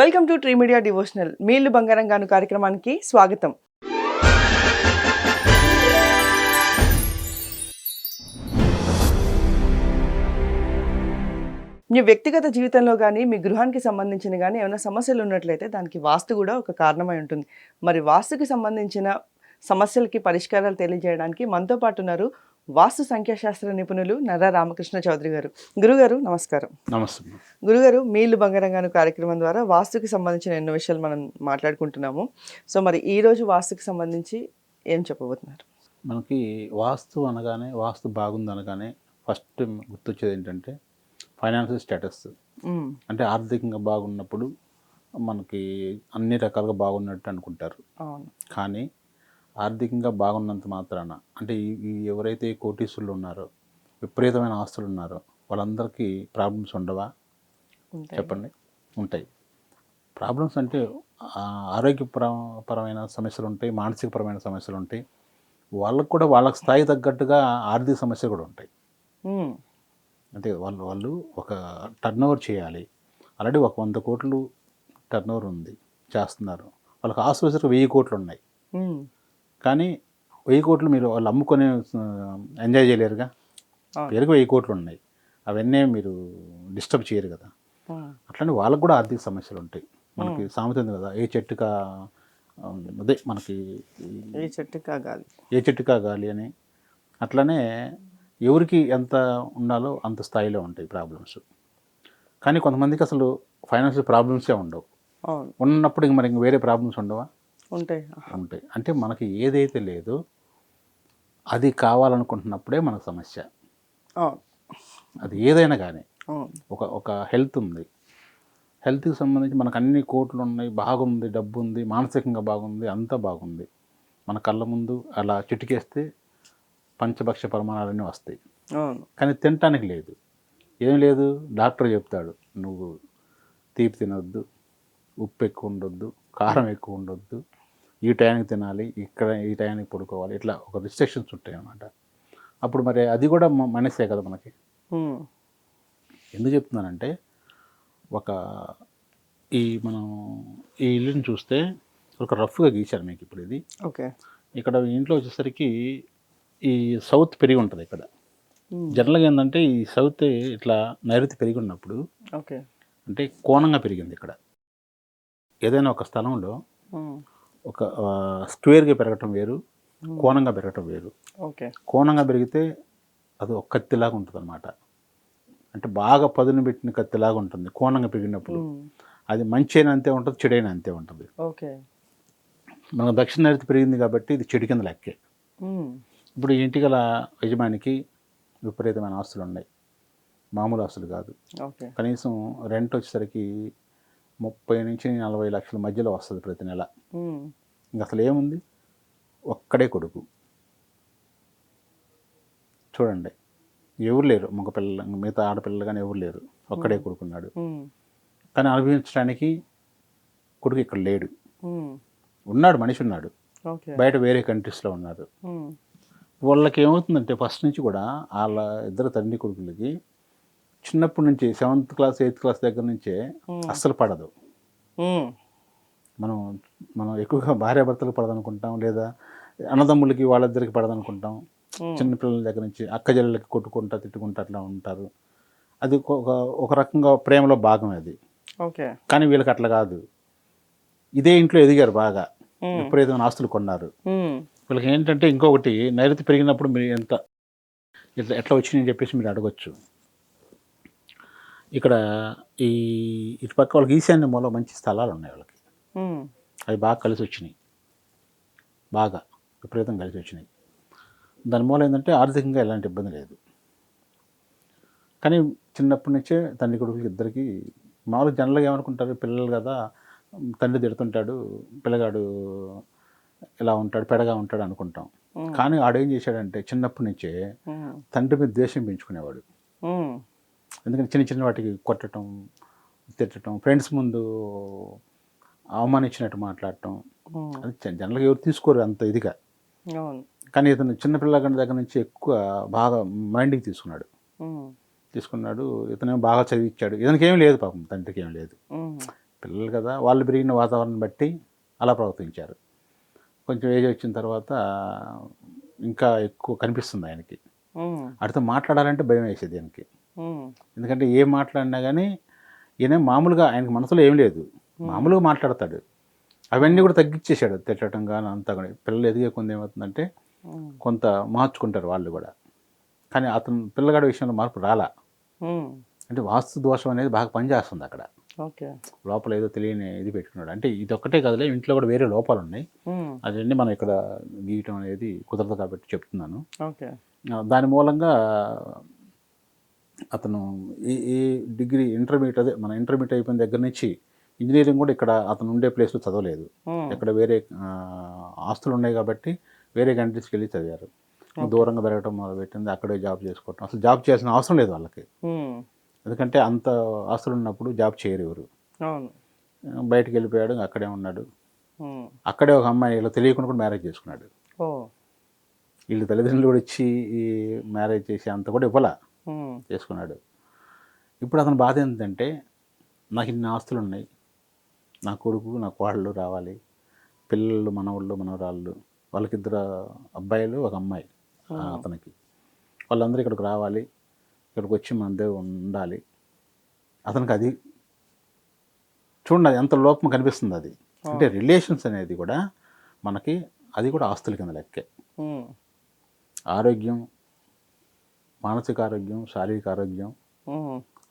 Welcome to Tree Media devotional. మీళ్ళు బంగారం గాను కార్యక్రమానికి స్వాగతం. మీ వ్యక్తిగత జీవితంలో కానీ మీ గృహానికి సంబంధించిన కానీ ఏమైనా సమస్యలు ఉన్నట్లయితే దానికి వాస్తు కూడా ఒక కారణమై ఉంటుంది. మరి వాస్తుకి సంబంధించిన సమస్యలకి పరిష్కారాలు తెలియజేయడానికి మనతో పాటు ఉన్నారు వాస్తు సంఖ్యాశాస్త్ర నిపుణులు నర్రా రామకృష్ణ చౌదరి గారు. గురుగారు నమస్కారం. నమస్తే గురుగారు మీళ్ళు బంగారంగాను కార్యక్రమం ద్వారా వాస్తుకి సంబంధించిన ఎన్నో విషయాలు మనం మాట్లాడుకుంటున్నాము. సో మరి ఈ రోజు వాస్తుకి సంబంధించి ఏం చెప్పబోతున్నారు? మనకి వాస్తు అనగానే వాస్తు బాగుంది అనగానే ఫస్ట్ గుర్తొచ్చేది ఏంటంటే ఫైనాన్షియల్ స్టేటస్. అంటే ఆర్థికంగా బాగున్నప్పుడు మనకి అన్ని రకాలుగా బాగున్నట్టు అనుకుంటారు. కానీ ఆర్థికంగా బాగున్నంత మాత్రాన అంటే ఈ ఎవరైతే కోటీసులు ఉన్నారో విపరీతమైన ఆస్తులు ఉన్నారో వాళ్ళందరికీ ప్రాబ్లమ్స్ ఉండవా. చెప్పండి. ఉంటాయి. ప్రాబ్లమ్స్ అంటే ఆరోగ్యపర పరమైన సమస్యలు ఉంటాయి మానసికపరమైన సమస్యలు ఉంటాయి. వాళ్ళకు కూడా వాళ్ళకి స్థాయి తగ్గట్టుగా ఆర్థిక సమస్యలు కూడా ఉంటాయి. అంటే వాళ్ళు వాళ్ళు ఒక టర్న్ ఓవర్ చేయాలి. ఆల్రెడీ ఒక వంద కోట్లు టర్న్ ఓవర్ ఉంది చేస్తున్నారు. వాళ్ళకి ఆస్తులు వెయ్యి కోట్లు ఉన్నాయి. కానీ వెయ్యి కోట్లు మీరు వాళ్ళు అమ్ముకొని ఎంజాయ్ చేయలేరుగా. పేరుకు వెయ్యి కోట్లు ఉన్నాయి. అవన్నీ మీరు డిస్టర్బ్ చేయరు కదా. అట్లనే వాళ్ళకు కూడా ఆర్థిక సమస్యలు ఉంటాయి. మనకి సామెత ఉంది కదా ఏ చెట్టుకా అదే మనకి ఈ చెట్టు కాగాలి ఏ చెట్టుకా గాలి అని. అట్లనే ఎవరికి ఎంత ఉండాలో అంత స్థాయిలో ఉంటాయి ప్రాబ్లమ్స్. కానీ కొంతమందికి అసలు ఫైనాన్షియల్ ప్రాబ్లమ్సే ఉండవు. ఉన్నప్పుడు ఇంక మరి ఇంక వేరే ప్రాబ్లమ్స్ ఉండవా? ఉంటాయి. ఉంటాయి. అంటే మనకి ఏదైతే లేదో అది కావాలనుకుంటున్నప్పుడే మనకు సమస్య. అది ఏదైనా కానీ. ఒక ఒక హెల్త్ ఉంది. హెల్త్కి సంబంధించి మనకు అన్ని కోట్లు ఉన్నాయి. బాగుంది డబ్బు ఉంది మానసికంగా బాగుంది అంతా బాగుంది. మన కళ్ళ ముందు అలా చిటికేస్తే పంచభక్ష పరిమాణాలన్నీ వస్తాయి. కానీ తినటానికి లేదు. ఏం లేదు. డాక్టర్ చెప్తాడు నువ్వు తీపి తినొద్దు ఉప్పు ఎక్కువ ఉండొద్దు కారం ఎక్కువ ఉండొద్దు ఈ టైంకి తినాలి ఇక్కడ ఈ టైంకి పడుకోవాలి ఇట్లా ఒక రిస్ట్రిక్షన్స్ ఉంటాయి అన్నమాట. అప్పుడు మరి అది కూడా మనసే కదా మనకి. ఎందుకు చెప్తున్నానంటే ఒక ఈ మనం ఈ ఇల్లుని చూస్తే ఒక రఫ్గా గీశారు మీకు ఇప్పుడు ఇది. ఓకే. ఇక్కడ ఇంట్లో వచ్చేసరికి ఈ సౌత్ పెరిగి ఉంటుంది ఇక్కడ. జనరల్గా ఏంటంటే ఈ సౌత్ ఇట్లా నైరుతి పెరిగి ఉన్నప్పుడు ఓకే. అంటే కోణంగా పెరిగింది ఇక్కడ. ఏదైనా ఒక స్థలంలో. ఒక స్క్వేర్గా పెరగటం వేరు కోణంగా పెరగటం వేరు. ఓకే. కోణంగా పెరిగితే అది ఒక కత్తిలాగా ఉంటుంది అనమాట అంటే బాగా పదును పెట్టిన కత్తిలాగా ఉంటుంది కోణంగా పెరిగినప్పుడు. అది మంచి అయినా అంతే ఉంటుంది చెడైన అంతే ఉంటుంది. ఓకే. మనకు దక్షిణ నైరుతి పెరిగింది కాబట్టి ఇది చెడు కింద లెక్కే. ఇప్పుడు ఇంటి గల యజమానికి విపరీతమైన ఆస్తులు ఉన్నాయి మామూలు ఆస్తులు కాదు. ఓకే. కనీసం రెంట్ వచ్చేసరికి ముప్పై నుంచి నలభై లక్షల మధ్యలో వస్తుంది ప్రతి నెల. ఇంక అసలు ఏముంది? ఒక్కడే కొడుకు. చూడండి ఎవరు లేరు. మగ పిల్లలు మిగతా ఆడపిల్లలు కానీ ఎవరు లేరు. ఒక్కడే కొడుకున్నాడు. కానీ అనుభవించడానికి కొడుకు ఇక్కడ లేడు. ఉన్నాడు మనిషి ఉన్నాడు. బయట వేరే కంట్రీస్లో ఉన్నారు. వాళ్ళకి ఏమవుతుందంటే ఫస్ట్ నుంచి కూడా వాళ్ళ ఇద్దరు తండ్రి కొడుకులకి చిన్నప్పటి నుంచి సెవెంత్ క్లాస్ ఎయిత్ క్లాస్ దగ్గర నుంచే అస్సలు పడదు. మనం మనం ఎక్కువగా భార్యాభర్తలకు పడదనుకుంటాం లేదా అన్నదమ్ములకి వాళ్ళిద్దరికి పడదనుకుంటాం. చిన్నపిల్లల దగ్గర నుంచి అక్క చెల్లెలకి కొట్టుకుంటా తిట్టుకుంటా అట్లా ఉంటారు. అది ఒక ఒక రకంగా ప్రేమలో భాగం అది. ఓకే. కానీ వీళ్ళకి అట్లా కాదు. ఇదే ఇంట్లో ఎదిగారు బాగా. విపరీతమైన ఆస్తులు కొన్నారు. వీళ్ళకి ఏంటంటే ఇంకొకటి నైరుతి పెరిగినప్పుడు మీరు ఎంత ఇట్లా ఎట్లా వచ్చినాయని చెప్పేసి మీరు అడగొచ్చు. ఇక్కడ ఈ ఇటు పక్క వాళ్ళకి ఈశాన్య మూల మంచి స్థలాలు ఉన్నాయి వాళ్ళకి. అవి బాగా కలిసి వచ్చినాయి బాగా విపరీతం కలిసి వచ్చినాయి దాని మూలం ఏంటంటే ఆర్థికంగా ఎలాంటి ఇబ్బంది లేదు కానీ చిన్నప్పటి నుంచే తండ్రి కొడుకులకి ఇద్దరికి మామూలుగా జనరల్గా ఏమనుకుంటారు పిల్లలు కదా తండ్రి తిడుతుంటాడు పిల్లగాడు ఇలా ఉంటాడు పెడగా ఉంటాడు అనుకుంటాం. కానీ ఆడేం చేశాడంటే చిన్నప్పటి నుంచే. తండ్రి మీద ద్వేషం పెంచుకునేవాడు. ఎందుకంటే చిన్న చిన్న వాటికి కొట్టడం తిట్టడం ఫ్రెండ్స్ ముందు అవమానించినట్టు మాట్లాడటం. అది జన- జనరల్గా ఎవరు తీసుకోరు అంత ఇదిగా. కానీ ఇతను చిన్న పిల్లగాడి దగ్గర నుంచి ఎక్కువ బాగా మైండ్కి తీసుకున్నాడు. తీసుకున్నాడు ఇతను బాగా చదివించాడు ఇతనికి ఏం లేదు పాపం తండ్రికి ఏం లేదు. పిల్లలు కదా వాళ్ళు పెరిగిన వాతావరణం బట్టి అలా ప్రవర్తించారు. కొంచెం ఏజ్ వచ్చిన తర్వాత ఇంకా ఎక్కువ కనిపిస్తుంది ఆయనకి. వాడితో మాట్లాడాలంటే భయం వేసేది ఆయనకి. ఎందుకంటే ఏం మాట్లాడినా కానీ ఈయన మామూలుగా ఆయనకి మనసులో ఏం లేదు. మామూలుగా మాట్లాడతాడు. అవన్నీ కూడా తగ్గించేశాడు తిట్టడం కానీ అంతా కూడా పిల్లలు ఎదిగే కొంత ఏమవుతుందంటే కొంత మార్చుకుంటారు వాళ్ళు కూడా. కానీ అతను పిల్లగాడి విషయంలో మార్పు రాలా. అంటే వాస్తు దోషం అనేది బాగా పనిచేస్తుంది అక్కడ. ఓకే. లోపల ఏదో తెలియని ఇది పెట్టుకున్నాడు. అంటే ఇది ఒక్కటే కదలే ఇంట్లో కూడా వేరే లోపాలు ఉన్నాయి. అవన్నీ మనం ఇక్కడ గీయటం అనేది కుదరదు కాబట్టి చెప్తున్నాను. దాని మూలంగా అతను ఈ ఈ డిగ్రీ ఇంటర్మీడియట్ అదే మన ఇంటర్మీడియట్ అయిపోయిన దగ్గర నుంచి ఇంజనీరింగ్ కూడా ఇక్కడ అతను ఉండే ప్లేస్లో చదవలేదు. ఇక్కడ వేరే ఆస్తులు ఉన్నాయి కాబట్టి వేరే కంట్రీస్కి వెళ్ళి చదివారు. దూరంగా పెరగటం మొదలుపెట్టింది అక్కడే జాబ్ చేసుకోవటం. అసలు జాబ్ చేయాల్సిన అవసరం లేదు వాళ్ళకి. ఎందుకంటే అంత ఆస్తులు ఉన్నప్పుడు జాబ్ చేయరు ఎవరు. బయటికి వెళ్ళిపోయాడు అక్కడే ఉన్నాడు. అక్కడే ఒక అమ్మాయి ఇలా తెలియకుండా కూడా మ్యారేజ్ చేసుకున్నాడు. వీళ్ళు తల్లిదండ్రులు కూడా ఇచ్చి ఈ మ్యారేజ్ చేసి అంత కూడా ఇవ్వాల? చేసుకున్నాడు. ఇప్పుడు అతని బాధ ఏంటంటే నాకు ఇన్ని ఆస్తులు ఉన్నాయి నా కొడుకు నా కోడళ్ళు రావాలి. పిల్లలు మనవాళ్ళు మనవరాళ్ళు. వాళ్ళకి ఇద్దరు అబ్బాయిలు ఒక అమ్మాయి అతనికి. వాళ్ళందరూ ఇక్కడికి రావాలి. ఇక్కడికి వచ్చి మన దగ్గర ఉండాలి. అతనికి అది చూడండి ఎంత లోపం కనిపిస్తుంది అది. అంటే రిలేషన్స్ అనేది కూడా మనకి అది కూడా ఆస్తుల కింద లెక్కే. ఆరోగ్యం మానసిక ఆరోగ్యం శారీరక ఆరోగ్యం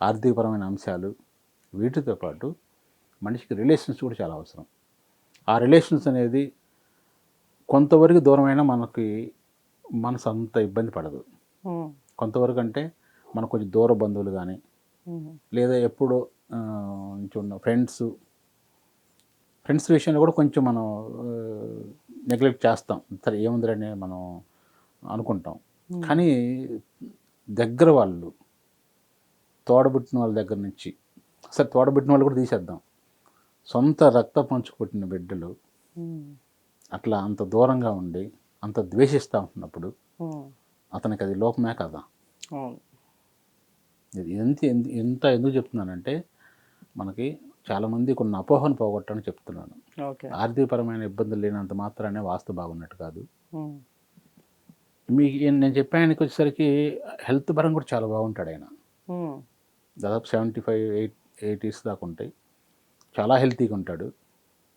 ఆర్థికపరమైన అంశాలు వీటితో పాటు మనిషికి రిలేషన్స్ కూడా చాలా అవసరం. ఆ రిలేషన్స్ అనేది కొంతవరకు దూరమైనా మనకి మనసు అంత ఇబ్బంది పడదు. కొంతవరకు అంటే మనకు కొంచెం దూర బంధువులు కానీ లేదా ఎప్పుడో ఉన్న ఫ్రెండ్స్ ఫ్రెండ్స్ విషయంలో కూడా కొంచెం మనం నెగ్లెక్ట్ చేస్తాం. సరే ఏముందిరని మనం అనుకుంటాం. కానీ దగ్గర వాళ్ళు తోడబుట్టిన వాళ్ళ దగ్గర నుంచి సరే తోడబుట్టిన వాళ్ళు కూడా తీసేద్దాం. సొంత రక్త పంచు పుట్టిన బిడ్డలు అట్లా అంత దూరంగా ఉండి అంత ద్వేషిస్తూ ఉంటున్నప్పుడు అతనికి అది లోపమే కదా. ఇది ఎంత ఎంత ఎందుకు చెప్తున్నానంటే మనకి చాలామంది కొన్ని అపోహను పోగొట్టని చెప్తున్నాను. ఆర్థికపరమైన ఇబ్బందులు లేనంత మాత్రానే వాస్తు బాగున్నట్టు కాదు. ఈయన- నేను చెప్పానికి వచ్చేసరికి హెల్త్ పరంగా కూడా చాలా బాగుంటాడు ఆయన. దాదాపు సెవెంటీ ఫైవ్ ఎయిట్ ఎయిటీస్ దాకా ఉంటాయి. చాలా హెల్తీగా ఉంటాడు.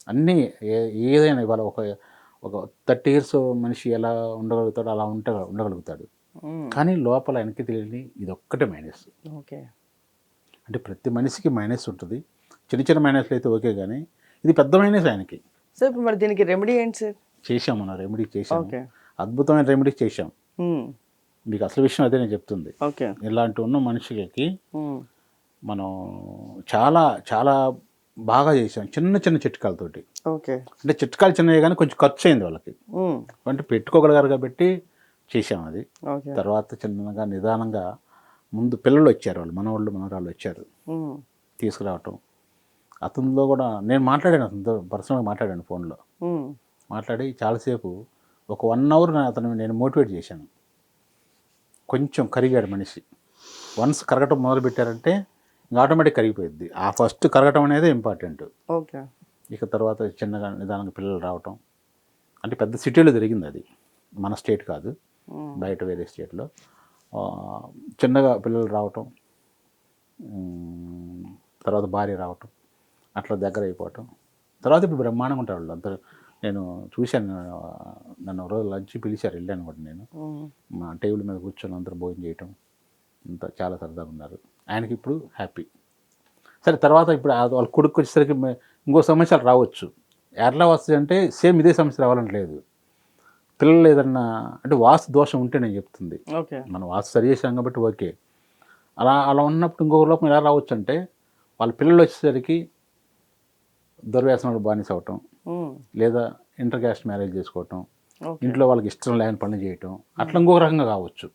అన్నీ ఏ ఏదైనా ఇవాళ ఒక ఒక థర్టీ ఇయర్స్ మనిషి ఎలా ఉండగలుగుతాడో అలా ఉంట ఉండగలుగుతాడు. కానీ లోపల ఆయనకి తెలియని ఇది ఒక్కటే మైనస్. ఓకే. అంటే ప్రతి మనిషికి మైనస్ ఉంటుంది. చిన్న చిన్న మైనస్లు అయితే ఓకే కానీ ఇది పెద్ద మైనస్ ఆయనకి. సార్ మరి దీనికి రెమెడీ ఏంటి సార్ చేశాం మనం రెమెడీ చేశాం ఓకే. అద్భుతమైన రెమెడీ చేశాం. మీకు అసలు విషయం అదే నేను చెప్తుంది. ఇలాంటి ఉన్న మనిషికి మనం చాలా చాలా బాగా చేసాం చిన్న చిన్న చిట్కాలతోటి. ఓకే. అంటే చిట్కాలు చిన్నవి కానీ కొంచెం ఖర్చు అయింది వాళ్ళకి అంటే పెట్టుకోగలిగారు కాబట్టి చేసాం అది. తర్వాత చిన్నగా నిదానంగా ముందు పిల్లలు వచ్చారు వాళ్ళు. మనవాళ్ళు మనవరాళ్ళు వచ్చారు. తీసుకురావటం. అతనిలో కూడా నేను మాట్లాడాను అతనితో పర్సనల్గా మాట్లాడాను ఫోన్లో. మాట్లాడి చాలాసేపు ఒక వన్ అవర్ అతను నేను మోటివేట్ చేశాను. కొంచెం కరిగాడు మనిషి. వన్స్ కరగటం మొదలు పెట్టారంటే ఇంకా ఆటోమేటిక్ కరిగిపోయింది ఆ ఫస్ట్ కరగటం అనేది ఇంపార్టెంట్. ఓకే. ఇక తర్వాత చిన్నగా నిదానంగా పిల్లలు రావటం. అంటే పెద్ద సిటీలో జరిగింది అది. మన స్టేట్ కాదు. బయట వేరే స్టేట్లో. చిన్నగా పిల్లలు రావటం. తర్వాత భార్య రావటం. అట్లా దగ్గర అయిపోవటం తర్వాత ఇప్పుడు బ్రహ్మాండంగా ఉంటారు వాళ్ళు అందరూ. నేను చూశాను నేను, నన్ను రోజు లంచ్ పిలిచారు వెళ్ళాను కూడా నేను. మా టేబుల్ మీద కూర్చొని అందరూ భోజనం చేయటం అంతా చాలా సరదాగా ఉన్నారు. ఆయనకి ఇప్పుడు హ్యాపీ. సరే తర్వాత ఇప్పుడు వాళ్ళ కొడుకు వచ్చేసరికి ఇంకో సమస్యలు రావచ్చు. ఎట్లా వస్తాయి అంటే సేమ్ ఇదే సమస్య రావాలని లేదు. పిల్లలు ఏదన్నా అంటే వాస్తు దోషం ఉంటే నేను చెప్తుంది. ఓకే. మనం వాస్తు సరి చేసాం కాబట్టి ఓకే. అలా అలా ఉన్నప్పుడు ఇంకొక లోపం ఎలా రావచ్చు అంటే వాళ్ళ పిల్లలు వచ్చేసరికి దుర్వ్యసనాలు బానిస అవటం లేదా ఇంటర్ క్యాస్ట్ మ్యారేజ్ చేసుకోవటం ఇంట్లో వాళ్ళకి ఇష్టం లేని పనులు చేయటం అట్లా ఇంకొక రకంగా కావచ్చు.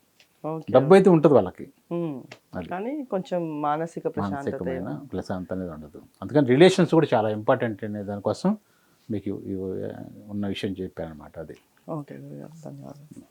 డబ్బు అయితే ఉంటుంది వాళ్ళకి. కానీ కొంచెం మానసిక మానసికమైన ప్రశాంతత అనేది ఉండదు. అందుకని రిలేషన్స్ కూడా చాలా ఇంపార్టెంట్ అనే దానికోసం మీకు ఉన్న విషయం చెప్పాను అనమాట అది. ఓకే ధన్యవాదాలు.